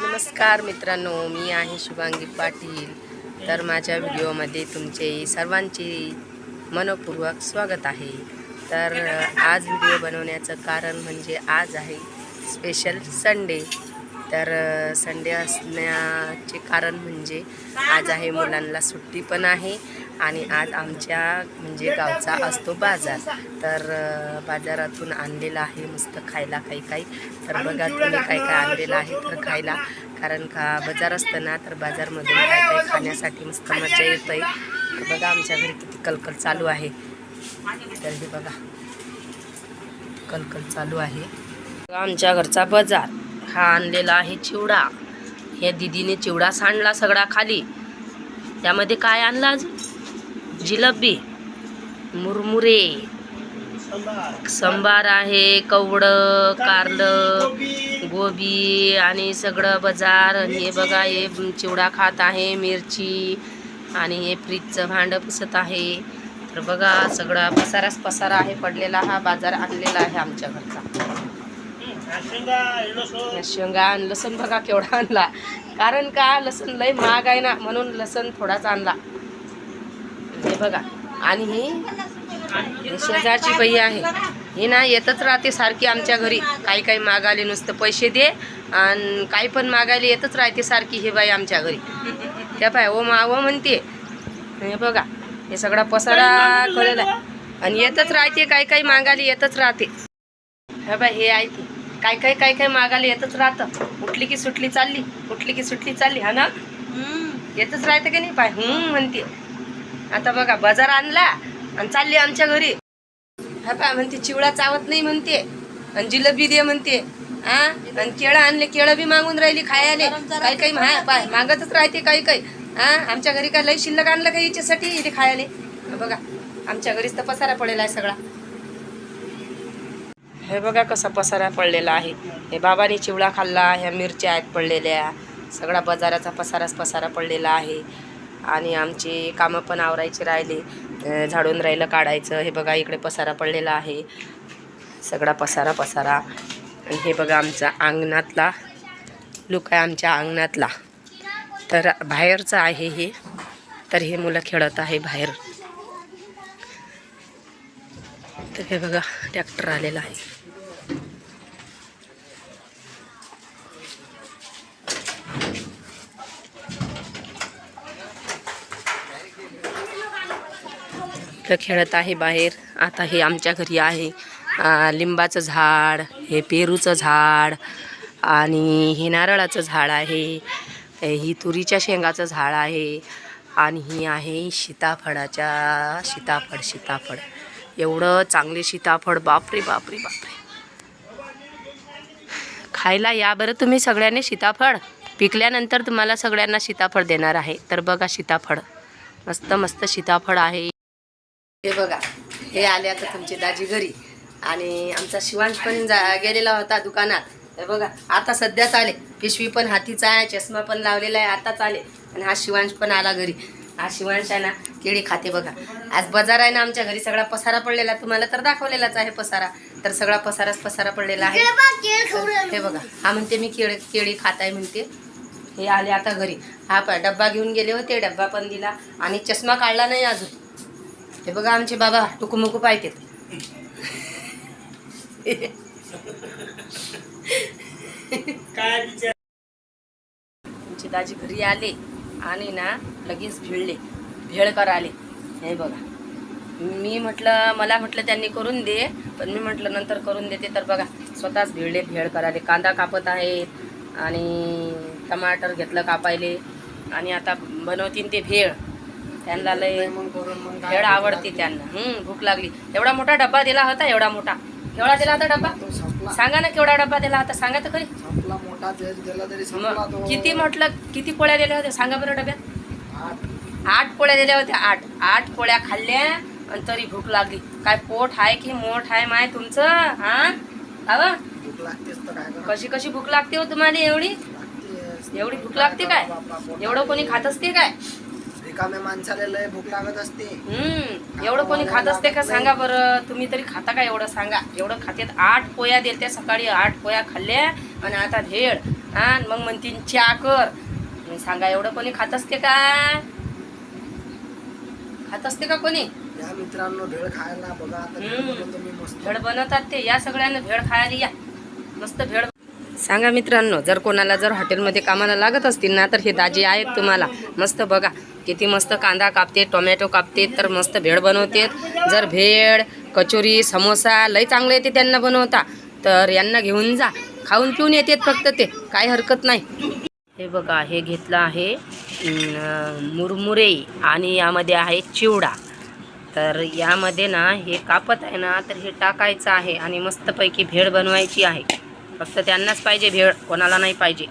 नमस्कार मित्रांनो मी आहे शुभांगी पाटील. तर माझ्या व्हिडिओमध्ये तुमचे सर्वांचे मनपूर्वक स्वागत आहे. तर आज व्हिडिओ बनवण्याचं कारण म्हणजे आज आहे स्पेशल संडे तर संडे असण्याचे कारण म्हणजे आज आहे मुलांना सुट्टी पण आहे आणि आज आमच्या म्हणजे गावचा असतो बाजार. तर बाजारातून आणलेला आहे मस्त खायला काही काही. तर बघा तुम्ही काय काय आणलेलं आहे तर खायला. कारण का बाजार असतं ना तर बाजारमधून काय काय खाण्यासाठी मस्त मजा येत आहे तर बघा आमच्या घरी किती कलकल चालू आहे. तर हे बघा. कलकल चालू आहे. आमच्या घरचा बाजार. हा आणलेला आहे चिवडा. ह्या दिदीने चिवडा सांडला सगळा खाली. त्यामध्ये काय आणला जिलबी मुरमुरे संबार आहे कवडं कारलं गोबी आणि सगळं बाजार. आणि हे बघा हे चिवडा खात आहे मिरची आणि हे फ्रीजचं भांडं पुसत आहे. तर बघा सगळा पसाराच पसारा आहे पडलेला हा बाजार आणलेला आहे आमच्या घरचा. शेंगा आणि लसूण बघा केवढा आणला. कारण का लसूण लय महाग आहे ना म्हणून लसूण थोडाच आणला. हे बघा. आणि ही शेजारची बाई आहे. ही ना येतच राहते सारखी आमच्या घरी. काही काही मागायला नुसतं पैसे दे आणि काही पण मागायला येतच राहते सारखी हे बाई आमच्या घरी. त्या बाय ओ मा ओ म्हणते. हे बघा. हे सगळा पसारा कळलेला आहे. आणि येतच राहते काही काही मागायला येतच राहते. हे बाय हे आहे काय काय काय काय मागायला येतच राहतं. उठली की सुटली चालली उठली की सुटली चालली हा ना? येतच राहतं की नाही? पाय हम्म म्हणते. आता बघा बाजार आणला आणि चालली आमच्या घरी. हा पा म्हणते चिवडा चावत नाही म्हणते. आणि जिलेबी दे म्हणते. हा आणि केळं आणले केळं बी मागून राहिली खायला. काही काही पाय मागतच राहते काही काही. हा आमच्या घरी काय लई शिल्लक आणलं का हिच्यासाठी इथे खायला. बघा आमच्या घरीच तर पसारा पडेला आहे सगळा. हे बघा कसा पसारा पडलेला आहे. हे बाबाने चिवडा खाल्ला ह्या मिरच्या आहेत पडलेल्या. सगळा बाजाराचा पसाराच पसारा पडलेला आहे. आणि आमची कामं पण आवरायचे राहिले. झाडून राहिलं काढायचं. हे बघा इकडे पसारा पडलेला आहे. सगळा पसारा पसारा. आणि हे बघा आमचा अंगणातला लुक आहे आमच्या अंगणातला. तर बाहेरचं आहे हे. तर हे मुलं खेळत आहे बाहेर. तर हे बघा ट्रॅक्टर आलेला आहे. तर खेळत आहे बाहेर. आता हे आमच्या घरी आहे. लिंबाचं झाड हे पेरूचं झाड आणि हे नारळाचं झाड आहे. ही तुरीच्या शेंगाचं झाड आहे. आणि ही आहे सीताफळाच्या सीताफळ सीताफळ. एवढं चांगले सीताफळ. बापरे बापरे बापरे. खायला या बरं तुम्ही सगळ्यांनी सीताफळ. पिकल्यानंतर तुम्हाला सगळ्यांना सीताफळ देणार आहे. तर बघा सीताफळ. मस्त मस्त सीताफळ आहे. हे बघा हे आले आता तुमचे दाजी घरी. आणि आमचा शिवांश पण जा गेलेला होता दुकानात. हे बघा आता सध्याच आले पिशवी पण हातीचा आहे चष्मा पण लावलेला आहे आताच आले आणि हा शिवांश पण आला घरी. हा शिवांश आहे ना केळी खाते बघा. आज बाजार आहे ना आमच्या घरी सगळा पसारा पडलेला तुम्हाला तर दाखवलेलाच आहे पसारा. तर सगळा पसाराच पसारा पडलेला आहे. हे बघा हा म्हणते मी केळ केळी खात आहे म्हणते. हे आले आता घरी. हा डब्बा घेऊन गेले होते डब्बा पण दिला. आणि चष्मा काढला नाही अजून. हे बघा आमचे बाबा टुकूमुकू आमचे दाजी घरी आले आणि ना लगेच भिळले भेळकर आले हे बघा. मी म्हटलं मला म्हटलं त्यांनी करून दे पण मी म्हटलं नंतर करून देते. तर बघा स्वतःच भिळले भेळकर आले कांदा कापत आहेत आणि टमाटर घेतलं कापायले. आणि आता बनवतीन ते भेळ. त्यांना लय भेळ आवडते त्यांना. हम्म भूक लागली. एवढा मोठा डब्बा दिला होता एवढा मोठा. केवढा दिला होता डब्बा? सांगा ना केवढा डब्बा दिला होता सांगा तर खरी. किती म्हटलं किती पोळ्या दिल्या होत्या सांगा बरं डब्यात. आठ. पोळ्या दिल्या होत्या आठ. आठ पोळ्या खाल्ल्या आणि तरी भूक लागली. काय पोट आहे की मोठ आहे माय तुमचं? हा? अव कशी कशी भूक लागते हो तुम्हाला एवढी? एवढी भूक लागते काय? एवढं कोणी खात असते काय? रिकाम्या माणसाला लय भूक लागत असते. हम्म एवढं कोणी खात असते का सांगा बरं तुम्ही तरी खाता का एवढं सांगा. एवढं खात्यात आठ पोया दिल्या सकाळी आठ पोया खाल्ल्या आणि आता भेळ. हा आणि मग म्हणतीन चा कर. सांगा एवढं कोणी खात असते का? खात असते का कोणी? या मित्रांनो भेळ खायला बघा आता भेळ बनवतात ते. या सगळ्यांना भेळ खायला या. मस्त भेळ सांगा मित्रांनो जर कोणाला जर हॉटेलमध्ये कामाला लागत असतील ना तर हे दाजी आहेत तुम्हाला. मस्त बघा किती मस्त कांदा कापते टोमॅटो कापते तर मस्त भेळ बनवते. जर भेळ कचोरी समोसा लई चांगलं येते त्यांना बनवता तर यांना घेऊन जा. खाऊन पिऊन येतात फक्त ते काय हरकत नाही. हे बघा हे घेतलं आहे मुरमुरे आणि यामध्ये आहे चिवडा. तर यामध्ये ना हे कापत आहे ना तर हे टाकायचं आहे आणि मस्तपैकी भेळ बनवायची आहे. फक्त त्यांनाच पाहिजे भेळ कोणाला नाही पाहिजे.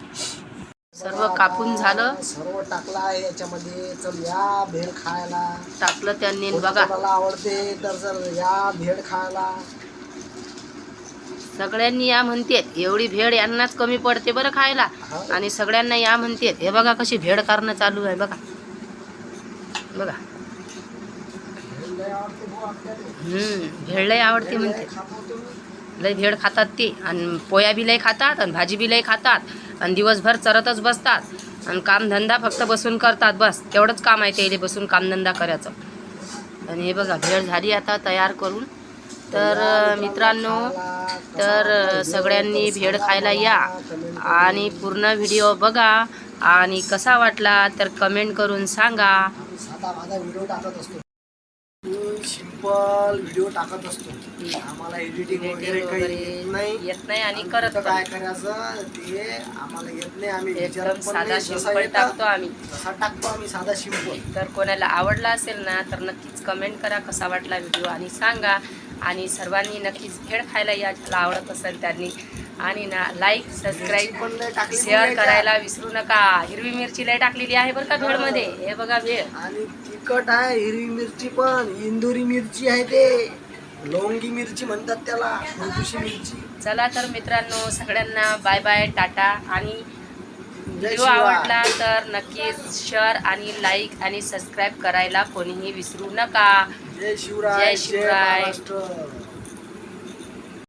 सर्व कापून झालं. सर्व टाकलं आहे याच्यामध्ये. चल या भेळ खायला. टाकलं त्यांनी. बघा. कोणाला आवडते तर चल या भेळ खायला. सगळ्यांनी या म्हणतेत एवढी भेळ यांनाच कमी पडते बरं खायला. हा. आणि सगळ्यांना या म्हणतेत हे बघा कशी भेळ करणं चालू आहे बघा. बघा. भेळ लय आवडते भाऊ आपल्याला. हम्म भेळ लय आवडते म्हणते लय खातो तुम्ही. लय भेळ खातात ते. आणि पोया बी लय खातात आणि भाजी बी लय खातात आणि दिवसभर चरतच बसतात. आणि कामधंदा फक्त बसून करतात बस. तेवढंच काम आहे त्याला बसून कामधंदा करायचं. आणि हे बघा भेळ झाली आता तयार करून. तर मित्रांनो तर सगळ्यांनी भेळ खायला या. आणि पूर्ण व्हिडिओ बघा. आणि कसा वाटला तर कमेंट करून सांगा. माझा व्हिडिओ टाकत असतो. आम्हाला एडिटिंग वगैरे काही येत नाही. येत नाही आणि करत काय करायचं ते आम्हाला येत नाही. आम्ही एकदम साधा सिंपल टाकतो आम्ही. तसा टाकतो आम्ही साधा सिंपल तर कोणाला आवडला असेल ना तर नक्कीच कमेंट करा कसा वाटला व्हिडिओ आणि सांगा. आणि सर्वांनी नक्कीच भेळ खायला या आवडत असेल त्यांनी आणि ना लाईक सबस्क्राईब शेअर करायला विसरू नका. हिरवी मिरची लय टाकलेली आहे बरं का भेळमध्ये हे बघा भेळ आणि तिखट आहे हिरवी मिरची पण. इंदुरी मिरची आहे ते. लोंगी मिरची म्हणतात त्याला मिरची. चला तर मित्रांनो सगळ्यांना बाय बाय टाटा. आणि व्हिडिओ. आवडला तर नक्कीच शेअर आणि लाईक आणि सबस्क्राईब करायला कोणीही विसरू नका. जय शिवराय जय शिवराय.